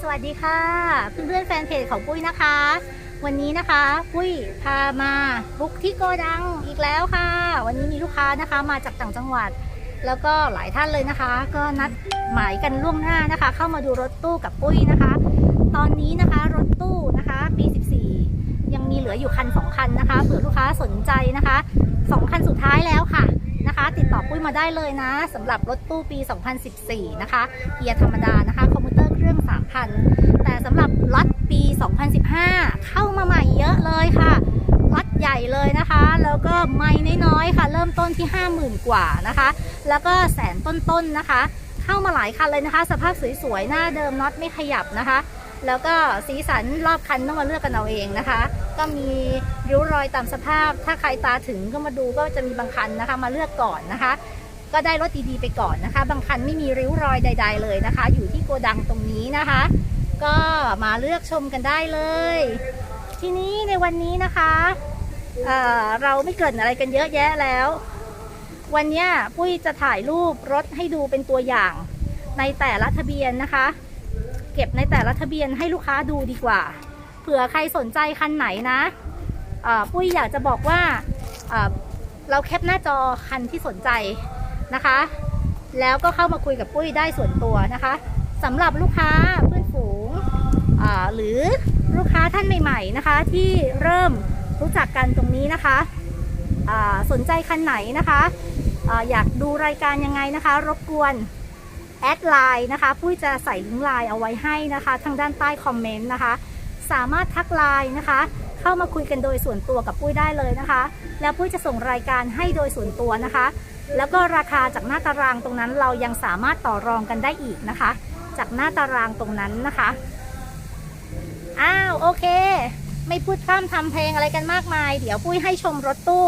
สวัสดีค่ะ เพื่อนๆแฟนเพจของปุ้ยนะคะ วันนี้นะคะปุ้ยพามาบุกที่โกดังอีกแล้วค่ะ วันนี้มีลูกค้านะคะมาจากต่างจังหวัด แล้วก็หลายท่านเลยนะคะ ก็นัดหมายกันล่วงหน้านะคะ เข้ามาดูรถตู้กับปุ้ยนะคะ ตอนนี้นะคะรถตู้นะคะปี 14 ยังมีเหลืออยู่คัน 2 คันนะคะเผื่อลูกค้าสนใจนะคะ2คันสุดท้ายแล้วค่ะนะคะ ติดต่อปุ้ยมาได้เลยนะสำหรับรถตู้ปี 2014 นะคะเกียร์ธรรมดานะคะ คอมพิวเตอร์เครื่อง3,000แต่สำหรับล็อตปี 2015 เข้ามาใหม่เยอะเลยค่ะล็อตใหญ่เลยนะคะ แล้วก็ไม่น้อยๆค่ะ เริ่มต้นที่ 50,000 กว่านะคะ แล้วก็แสนต้นๆนะคะ เข้ามาหลายคันเลยนะคะ สภาพสวยๆ หน้าเดิมน็อตไม่ขยับนะคะ แล้วก็สีสันรอบคันต้องมาเลือกกันเอาเองนะคะ ก็มีริ้วรอยตามสภาพ ถ้าใครตาถึงก็มาดูก็จะมีบางคันนะคะ มาเลือกก่อนนะคะ ก็ได้รถดีๆไปก่อนนะคะ บางคันไม่มีริ้วรอยใด ๆ เลยนะคะ อยู่ที่โกดังตรงนี้นะคะ ก็มาเลือกชมกันได้เลย ทีนี้ในวันนี้นะคะเอ่อเราไม่เกิดอะไรกันเยอะแยะแล้ว วันนี้ปุ้ยจะถ่ายรูปรถให้ดูเป็นตัวอย่างในแต่ละทะเบียนนะคะ เก็บในแต่ละทะเบียนให้ลูกค้าดูดีกว่า เผื่อใครสนใจคันไหนนะเอ่อปุ้ยอยากจะบอกว่าเอ่อเราแคปหน้าจอคันที่สนใจ นะคะ แล้วก็เข้ามาคุยกับปุ้ยได้ส่วนตัวนะคะสำหรับลูกค้าเพื่อนฝูงหรือลูกค้าท่านใหม่ ๆนะคะ ที่เริ่มรู้จักกันตรงนี้นะคะสนใจคันไหนนะคะออยากดูรายการยังไงนะคะ รบกวนแอดไลน์นะคะปุ้ยจะใส่ลิงก์ไลน์เอาไว้ให้นะคะ ทางด้านใต้คอมเมนต์นะคะ สามารถทักไลน์นะคะ เข้ามาคุยกันโดยส่วนตัวกับปุ้ยได้เลยนะคะ แล้วปุ้ยจะส่งรายการให้โดยส่วนตัวนะคะ แล้วก็ราคาจากหน้าตารางตรงนั้นเรายังสามารถต่อรองกันได้อีกนะคะ จากหน้าตารางตรงนั้นนะคะ อ้าวโอเค ไม่พูดพร่ำทำเพลงอะไรกันมากมาย เดี๋ยวปุ้ยให้ชมรถตู้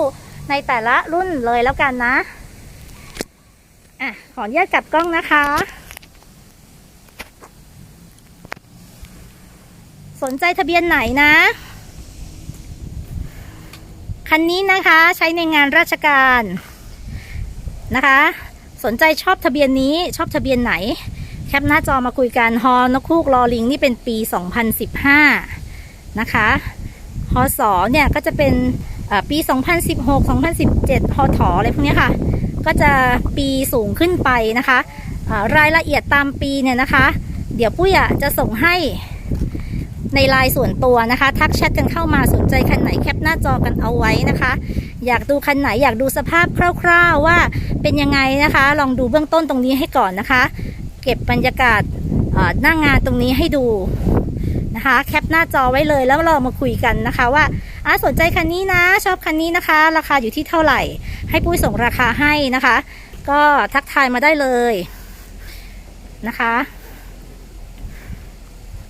ในแต่ละรุ่นเลยแล้วกันนะอะขออนุญาตกลับกล้องนะคะ สนใจทะเบียนไหนนะคันนี้นะคะใช้ในงานราชการ นะคะ สนใจชอบทะเบียนนี้ชอบทะเบียนไหน แคปหน้าจอมาคุยกันฮอนกคูกลอลิงนี่เป็นปี 2015 นะคะฮอสอเนี่ยก็จะเป็นปี 2016 2017ฮอถออะไรพวกนี้ค่ะ ก็จะปีสูงขึ้นไปนะคะรายละเอียดตามปีเนี่ยนะคะ เดี๋ยวปุ้ยจะส่งให้ในไลน์ส่วนตัวนะคะ ทักแชทกันเข้ามาสนใจคันไหนแคปหน้าจอกันเอาไว้นะคะ อยากดูคันไหนอยากดูสภาพคร่าวๆว่าเป็นยังไงนะคะ ลองดูเบื้องต้นตรงนี้ให้ก่อนนะคะ เก็บบรรยากาศเอ่อหน้างงานตรงนี้ให้ดูนะคะ แคปหน้าจอไว้เลยแล้วเรามาคุยกันนะคะ ว่าอะสนใจคันนี้นะ ชอบคันนี้นะคะ ราคาอยู่ที่เท่าไหร่ ให้ปุ้ยส่งราคาให้นะคะ ก็ทักทายมาได้เลยนะคะ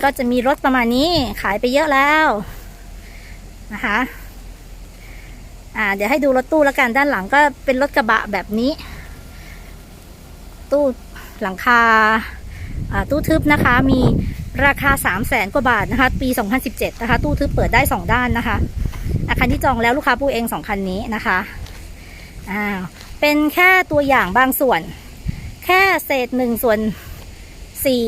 ก็จะมีรถประมาณนี้ขายไปเยอะแล้วนะคะ อ่า เดี๋ยวให้ดูรถตู้แล้วกันด้านหลังก็เป็นรถกระบะแบบนี้ ตู้หลังคาอ่าตู้ทึบนะคะ มีราคา 3 0 0แสนกว่าบาทนะคะ ปี 2017 นะคะ ตู้ทึบเปิดได้ 2 ด้านนะคะ อาคันที่จองแล้วลูกค้าผู้เอง 2 คันนี้นะคะอ้าวเป็นแค่ตัวอย่างบางส่วน แค่เศษหนึ่งส่วนสี่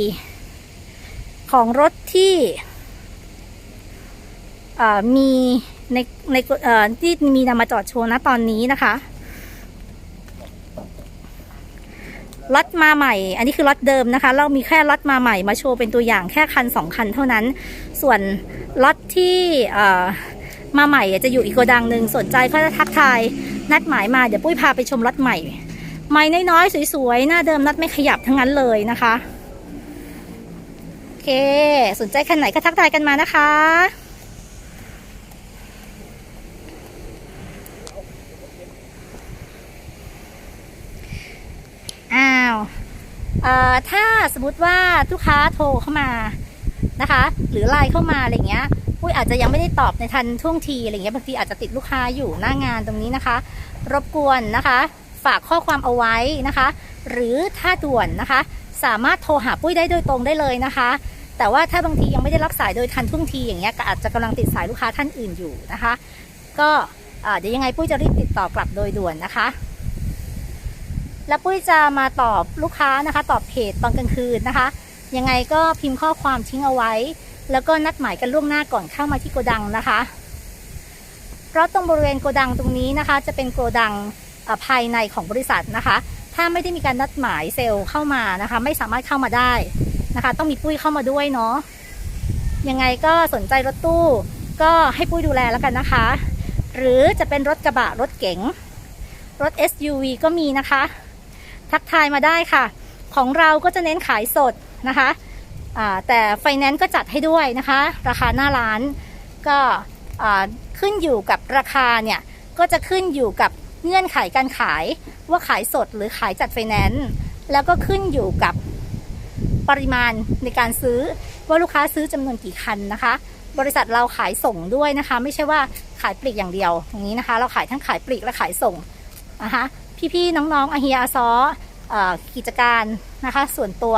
ของรถที่อ่อมี ในในเอ่อที่มีนำมาจอดโชว์นะตอนนี้นะคะล็อตมาใหม่ อันนี้คือล็อตเดิมนะคะ เรามีแค่ล็อตมาใหม่มาโชว์เป็นตัวอย่างแค่คันสองคันเท่านั้น ส่วนล็อตที่เอ่อมาใหม่จะอยู่อีกโกดังหนึ่งสนใจก็จะทักทายนัดหมายมาเดี๋ยวปุ้ยพาไปชมล็อตใหม่ ใหม่น้อยๆสวยๆ หน้าเดิมนัดไม่ขยับทั้งนั้นเลยนะคะ โอเค สนใจคันไหนก็ทักทายกันมานะคะ อ้าวเอ่อ ถ้าสมมติว่าลูกค้าโทรเข้ามานะคะ หรือไลน์เข้ามาอะไรเงี้ยปุ้ยอาจจะยังไม่ได้ตอบในทันท่วงทีอะไรเงี้ยบางทีอาจจะติดลูกค้าอยู่หน้างานตรงนี้นะคะ รบกวนนะคะ ฝากข้อความเอาไว้นะคะ หรือถ้าด่วนนะคะ สามารถโทรหาปุ้ยได้โดยตรงได้เลยนะคะ แต่ว่าถ้าบางทียังไม่ได้รับสายโดยทันท่วงทีอย่างเงี้ยก็อาจจะกำลังติดสายลูกค้าท่านอื่นอยู่นะคะ ก็เดี๋ยวยังไงปุ้ยจะรีบติดต่อกลับโดยด่วนนะคะ แล้วปุ้ยจะมาตอบลูกค้านะคะ ตอบเพจตอนกลางคืนนะคะ ยังไงก็พิมพ์ข้อความทิ้งเอาไว้ แล้วก็นัดหมายกันล่วงหน้าก่อนเข้ามาที่โกดังนะคะ เพราะตรงบริเวณโกดังตรงนี้นะคะ จะเป็นโกดังภายในของบริษัทนะคะ ถ้าไม่ได้มีการนัดหมายเซลล์เข้ามานะคะ ไม่สามารถเข้ามาได้นะคะ ต้องมีปุ้ยเข้ามาด้วยเนาะยังไงก็สนใจรถตู้ก็ให้ปุ้ยดูแลแล้วกันนะคะ หรือจะเป็นรถกระบะรถเก๋งรถ SUV ก็มีนะคะ ทักทายมาได้ค่ะ ของเราก็จะเน้นขายสดนะคะแต่ไฟแนนซ์ก็จัดให้ด้วยนะคะ ราคาหน้าร้านก็ขึ้นอยู่กับราคาเนี่ย ก็จะขึ้นอยู่กับเงื่อนไขการขายว่าขายสดหรือขายจัดไฟแนนซ์แล้วก็ขึ้นอยู่กับปริมาณในการซื้อว่าลูกค้าซื้อจำนวนกี่คันนะคะ บริษัทเราขายส่งด้วยนะคะ ไม่ใช่ว่าขายปลีกอย่างเดียวอย่างนี้นะคะ เราขายทั้งขายปลีกและขายส่งนะคะพี่ๆน้องๆอาเฮียอาซอเอ่อ กิจการนะคะ ส่วนตัว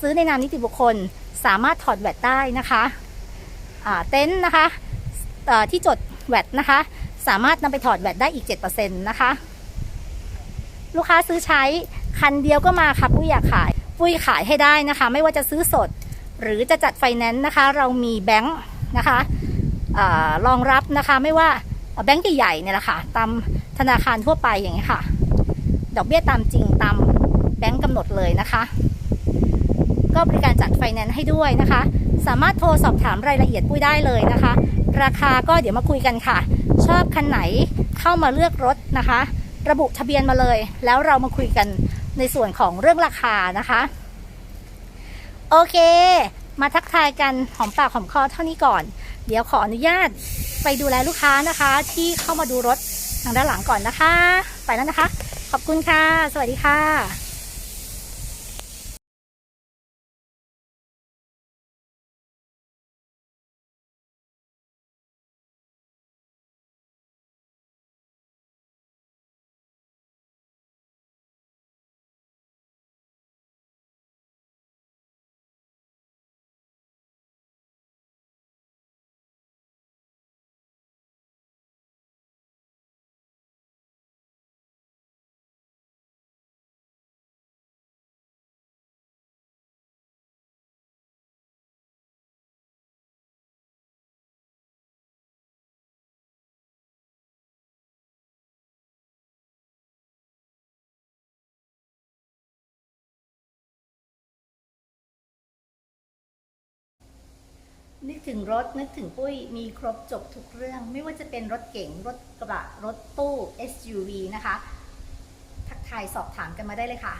ซื้อในนามนิติบุคคลสามารถถอดแวตได้นะคะเต็นท์นะคะที่จดแวตนะคะ สามารถนำไปถอดแวตได้อีก 7%นะคะ ลูกค้าซื้อใช้คันเดียวก็มาค่ะปุ้ยอยากขาย ปุ้ยขายให้ได้นะคะ ไม่ว่าจะซื้อสด หรือจะจัดไฟแนนซ์นะคะ เรามีแบงค์นะคะอรองรับนะคะไม่ว่าแบงค์ใหญ่ๆเนี่ยแหละค่ะตามธนาคารทั่วไปอย่างนี้ยค่ะ ดอกเบี้ยตามจริงตามแบงค์กำหนดเลยนะคะ ก็บริการจัดไฟแนนซ์ให้ด้วยนะคะ สามารถโทรสอบถามรายละเอียดปุ้ยได้เลยนะคะ ราคาก็เดี๋ยวมาคุยกันค่ะ ชอบคันไหนเข้ามาเลือกรถนะคะ ระบุทะเบียนมาเลย แล้วเรามาคุยกันในส่วนของเรื่องราคานะคะ โอเค มาทักทายกันหอมปากหอมคอเท่านี้ก่อน เดี๋ยวขออนุญาตไปดูแลลูกค้านะคะ ที่เข้ามาดูรถทางด้านหลังก่อนนะคะ ไปแล้วนะคะ ขอบคุณค่ะ สวัสดีค่ะ นึกถึงรถนึกถึงปุ้ยมีครบจบทุกเรื่อง ไม่ว่าจะเป็นรถเก๋งรถกระบะรถตู้ SUV นะคะ ทักทายสอบถามกันมาได้เลยค่ะ